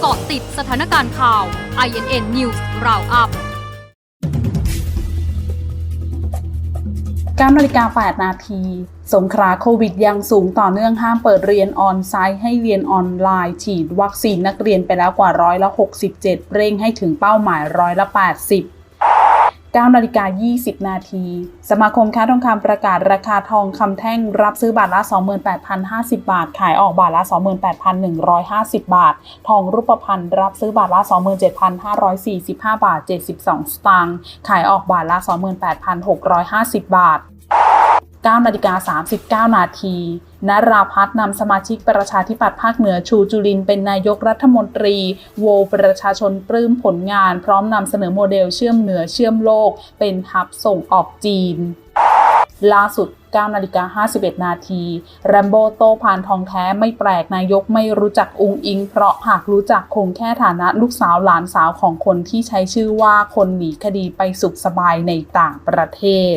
เกาะติดสถานการณ์ข่าว INN News Roundup 9นาฬิกา8นาที สงขลาโควิดยังสูงต่อเนื่องห้ามเปิดเรียนออนไซต์ให้เรียนออนไลน์ ฉีดวัคซีนนักเรียนไปแล้วกว่าร้อยละ 67 เร่งให้ถึงเป้าหมายร้อยละ 80 9นาฬิกา20 นาที สมาคมค้าทองคำประกาศราคาทองคำแท่งรับซื้อบาทละ 28,050 บาท ขายออกบาทละ 28,150 บาท ทองรูปพรรณรับซื้อบาทละ 27,545 บาท 72 สตางค์ ขายออกบาทละ 28,650 บาท 9นาฬิกา39 นาทีนราพัฒน์นำสมาชิกประชาธิปัตย์ภาคเหนือชูจุลินเป็นนายกรัฐมนตรี โวประชาชนปลื้มผลงาน พร้อมนำเสนอโมเดลเชื่อมเหนือเชื่อมโลก เป็นฮับส่งออกจีน ล่าสุด9นาฬิกา51 นาทีแรมโบโตพานทองแท้ไม่แปลกนายกไม่รู้จักอุงอิง เพราะหากรู้จักคงแค่ฐานะลูกสาวหลานสาวของคนที่ใช้ชื่อว่าคนหนีคดีไปสุขสบายในต่างประเทศ